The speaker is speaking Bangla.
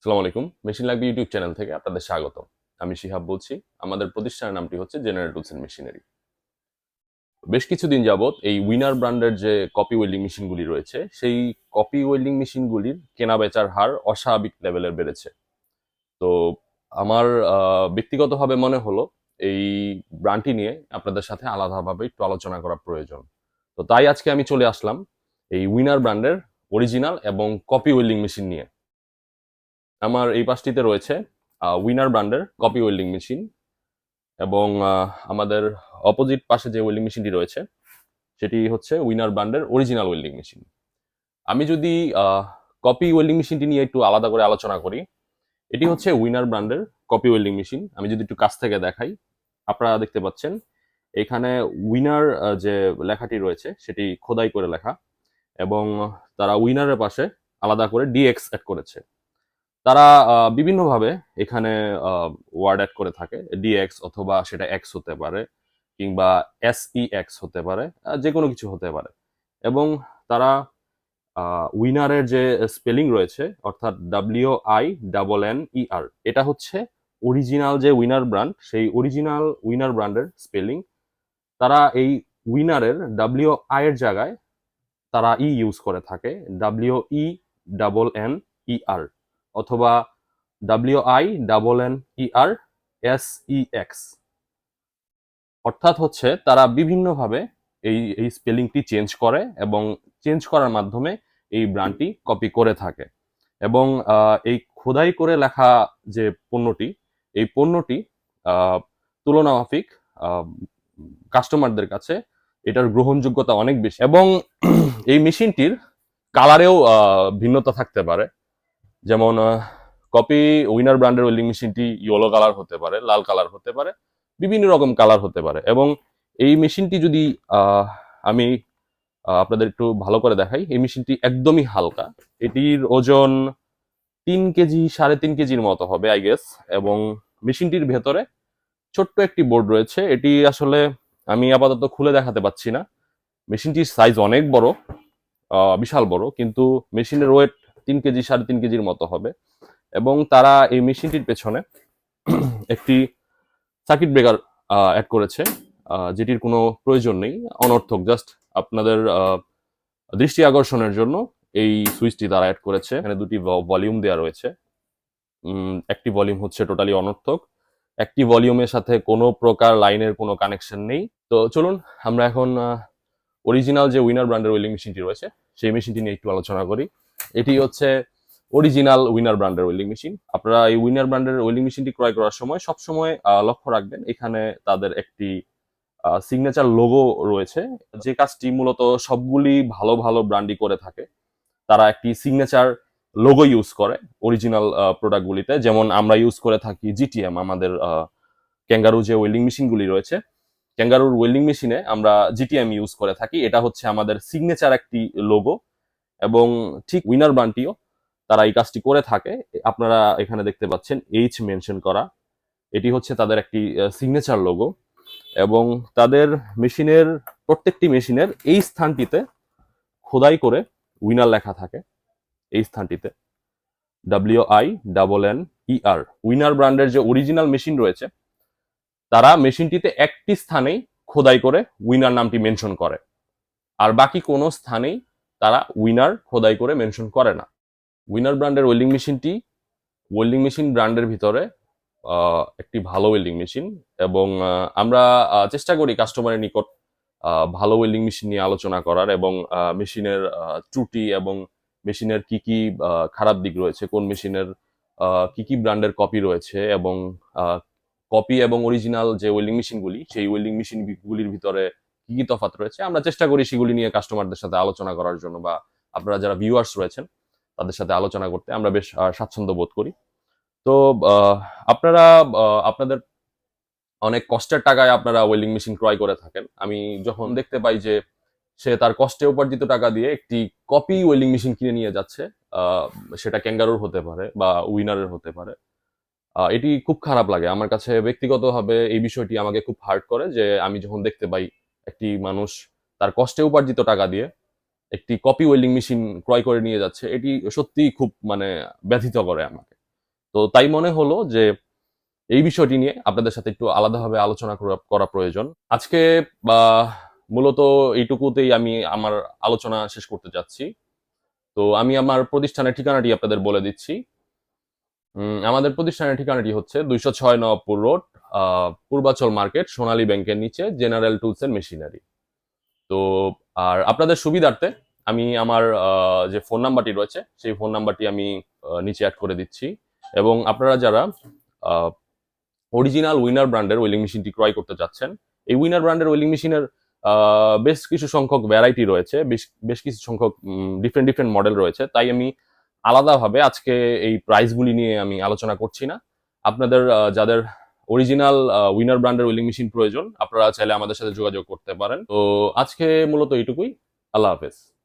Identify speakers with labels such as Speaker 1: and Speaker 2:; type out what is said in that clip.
Speaker 1: আসসালামু আলাইকুম। মেশিন লাগবে ইউটিউব চ্যানেল থেকে আপনাদের স্বাগত আমি শিহাব বলছি। আমাদের প্রতিষ্ঠানের নামটি হচ্ছে জেনারেল টুলস এন্ড মেশিনারি। বেশ কিছুদিন যাবত এই উইনার ব্র্যান্ডের যে কপি ওয়েল্ডিং মেশিনগুলি রয়েছে, সেই কপি ওয়েল্ডিং মেশিনগুলির কেনা বেচার হার অস্বাভাবিক লেভেলের বেড়েছে। তো আমার ব্যক্তিগতভাবে মনে হলো এই ব্র্যান্ডটি নিয়ে আপনাদের সাথে আলাদাভাবে একটু আলোচনা করা প্রয়োজন। তো তাই আজকে আমি চলে আসলাম এই উইনার ব্র্যান্ডের অরিজিনাল এবং কপি ওয়েল্ডিং মেশিন নিয়ে। আমার এই পাশটিতে রয়েছে উইনার ব্র্যান্ডের কপি ওয়েল্ডিং মেশিন এবং আমাদের অপোজিট পাশে যে ওয়েল্ডিং মেশিনটি রয়েছে, সেটি হচ্ছে উইনার ব্র্যান্ডের অরিজিনাল ওয়েল্ডিং মেশিন আমি যদি কপি ওয়েল্ডিং মেশিনটি নিয়ে একটু আলাদা করে আলোচনা করি, এটি হচ্ছে উইনার ব্র্যান্ডের কপি ওয়েল্ডিং মেশিন আমি যদি একটু কাছ থেকে দেখাই, আপনারা দেখতে পাচ্ছেন, এখানে উইনার যে লেখাটি রয়েছে, সেটি খোদাই করে লেখা এবং তারা উইনারের পাশে আলাদা করে ডিএক্স অ্যাড করেছে। তারা বিভিন্নভাবে এখানে ওয়ার্ড অ্যাড করে থাকে। ডিএক্স অথবা সেটা এক্স হতে পারে কিংবা এক্স হতে পারে যে কোনো কিছু হতে পারে। এবং তারা উইনারের যে স্পেলিং রয়েছে, অর্থাৎ W I double N E R এটা হচ্ছে অরিজিনাল যে উইনার ব্র্যান্ড সেই অরিজিনাল উইনার ব্র্যান্ডের স্পেলিং তারা এই উইনারের ডাব্লিউ আই এর জায়গায় তারা ই ইউজ করে থাকে W E double N E R অথবা W I double N E R S E X অর্থাৎ হচ্ছে তারা বিভিন্নভাবে এই এই স্পেলিংটি চেঞ্জ করে এবং চেঞ্জ করার মাধ্যমে এই ব্র্যান্ডটি কপি করে থাকে। এবং এই খোদাই করে লেখা যে পণ্যটি এই পণ্যটি আহ, তুলনা মাফিক কাস্টমারদের কাছে এটার গ্রহণযোগ্যতা অনেক বেশি। এবং এই মেশিনটির কালারেও ভিন্নতা থাকতে পারে। যেমন কপি উইনার ব্র্যান্ডের ওয়েল্ডিং মেশিনটি ইয়েলো কালার হতে পারে, লাল কালার হতে পারে, বিভিন্ন রকম কালার হতে পারে এবং এই মেশিনটি যদি আমি আপনাদের একটু ভালো করে দেখাই, এই মেশিনটি একদমই হালকা। এটির ওজন তিন কেজি, সাড়ে তিন কেজির মতো হবে আই গেস এবং মেশিনটির ভেতরে ছোট্ট একটি বোর্ড রয়েছে। এটি আসলে আমি আপাতত খুলে দেখাতে পাচ্ছি না। মেশিনটির সাইজ অনেক বড় বিশাল বড়, কিন্তু মেশিনের ওয়েট তিন কেজি, সাড়ে তিন কেজির মতো হবে। এবং তারা এই মেশিনটির পেছনে একটি সার্কিট ব্রেকার অ্যাড করেছে যেটির কোনো প্রয়োজন নেই, অনর্থক। জাস্ট আপনাদের দৃষ্টি আকর্ষণের জন্য এই সুইচটি তারা অ্যাড করেছে। এখানে দুটি ভলিউম দেওয়া রয়েছে। একটি ভলিউম হচ্ছে টোটালি অনর্থক। একটি ভলিউমের সাথে কোনো প্রকার লাইনের কোনো কানেকশন নেই। তো চলুন, আমরা এখন অরিজিনাল যে উইনার ব্র্যান্ডের ওয়েলিং মেশিনটি রয়েছে, সেই মেশিনটি নিয়ে একটু আলোচনা করি। এটি হচ্ছে অরিজিনাল উইনার ব্র্যান্ডের ওয়েল্ডিং মেশিন আপনারা এই উইনার ব্র্যান্ডের ওয়েল্ডিং মেশিনটি ক্রয় করার সময় সবসময় লক্ষ্য রাখবেন, এখানে তাদের একটি সিগনেচার লোগো রয়েছে। যে কাজটি মূলত সবগুলি ভালো ভালো ব্র্যান্ডই করে থাকে, তারা একটি সিগনেচার লোগো ইউজ করে অরিজিনাল প্রোডাক্টগুলিতে যেমন আমরা ইউজ করে থাকি জিটিএম আমাদের ক্যাঙ্গারু যে ওয়েল্ডিং মেশিনগুলি রয়েছে ক্যাঙ্গারুর ওয়েল্ডিং মেশিনে আমরা জিটিএম ইউজ করে থাকি। এটা হচ্ছে আমাদের সিগনেচার একটি লোগো এবং ঠিক উইনার ব্র্যান্ডটিও তারা এই কাজটি করে থাকে। আপনারা এখানে দেখতে পাচ্ছেন এইচ মেনশন করা। এটি হচ্ছে তাদের একটি সিগনেচার লোগো এবং তাদের মেশিনের, প্রত্যেকটি মেশিনের এই স্থানটিতে খোদাই করে উইনার লেখা থাকে। এই স্থানটিতে। W I double N E R Winner ব্র্যান্ডের যে অরিজিনাল মেশিন রয়েছে, তারা মেশিনটিতে একটি স্থানেই খোদাই করে উইনার নামটি মেনশন করে। আর বাকি কোনো স্থানেই তারা উইনার খোদাই করে মেনশন করে না। উইনার ব্র্যান্ডের ওয়েল্ডিং মেশিনটি ওয়েল্ডিং মেশিন ব্র্যান্ডের ভিতরে একটি ভালো ওয়েল্ডিং মেশিন এবং আমরা চেষ্টা করি কাস্টমারের নিকট ভালো ওয়েল্ডিং মেশিন নিয়ে আলোচনা করার এবং মেশিনের ত্রুটি এবং মেশিনের কি কি খারাপ দিক রয়েছে, কোন মেশিনের কি কি ব্র্যান্ডের কপি রয়েছে এবং কপি এবং অরিজিনাল যে ওয়েল্ডিং মেশিনগুলি সেই ওয়েল্ডিং মেশিনগুলির ভিতরে কি কি তফাৎ রয়েছে, আমরা চেষ্টা করি সেগুলি নিয়ে কাস্টমারদের সাথে আলোচনা করার জন্য বা আপনারা যারা ভিউয়ার্স রয়েছেন, তাদের সাথে আলোচনা করতে আমরা বেশ স্বাচ্ছন্দ্য বোধ করি। তো আপনারা আপনাদের অনেক কষ্টের টাকায় আপনারা ওয়েল্ডিং মেশিন ক্রয় করে থাকেন। আমি যখন দেখতে পাই যে সে তার কষ্টে উপার্জিত টাকা দিয়ে একটি কপি ওয়েল্ডিং মেশিন কিনে নিয়ে যাচ্ছে সেটা ক্যাঙ্গারুর হতে পারে বা উইনারের হতে পারে। এটি খুব খারাপ লাগে। আমার কাছে ব্যক্তিগতভাবে এই বিষয়টি আমাকে খুব হার্ট করে যে আমি যখন দেখতে পাই একটি মানুষ তার কষ্টে উপার্জিত টাকা দিয়ে একটি কপি ওয়েল্ডিং মেশিন ক্রয় করে নিয়ে যাচ্ছে, এটি সত্যিই খুব মানে ব্যথিত করে আমাকে। তো তাই মনে হলো যে এই বিষয়টি নিয়ে আপনাদের সাথে একটু আলাদাভাবে আলোচনা করা- প্রয়োজন। আজকে মূলত এইটুকুতেই আমি আমার আলোচনা শেষ করতে যাচ্ছি। তো আমি আমার প্রতিষ্ঠানের ঠিকানাটি আপনাদের বলে দিচ্ছি। আমাদের প্রতিষ্ঠানের ঠিকানাটি হচ্ছে দুইশো ছয় নবাবপুর রোড পূর্বাচল মার্কেট সোনালী ব্যাংকের নিচে জেনারেল টুলস এন্ড মেশিনারি। তো, আর আপনাদের সুবিধার্থে আমি আমার যে ফোন নাম্বারটি রয়েছে, সেই ফোন নাম্বারটি আমি নিচে অ্যাড করে দিচ্ছি। এবং আপনারা যারা অরিজিনাল উইনার ব্র্যান্ডের ওয়েলিং মেশিনটি ক্রয় করতে চাচ্ছেন, এই উইনার ব্র্যান্ডের ওয়েলিং মেশিনের বেশ কিছু সংখ্যক ভ্যারাইটি রয়েছে, বেশ বেশ কিছু সংখ্যক ডিফারেন্ট ডিফারেন্ট মডেল রয়েছে। তাই আমি আলাদাভাবে আজকে এই প্রাইসগুলি নিয়ে আমি আলোচনা করছি না। আপনাদের যাদের অরিজিনাল উইনার ব্র্যান্ডের উইলিং মেশিন প্রয়োজন। আপনারা চাইলে আমাদের সাথে যোগাযোগ করতে পারেন। তো আজকে মূলত এইটুকুই। আল্লাহ হাফেজ।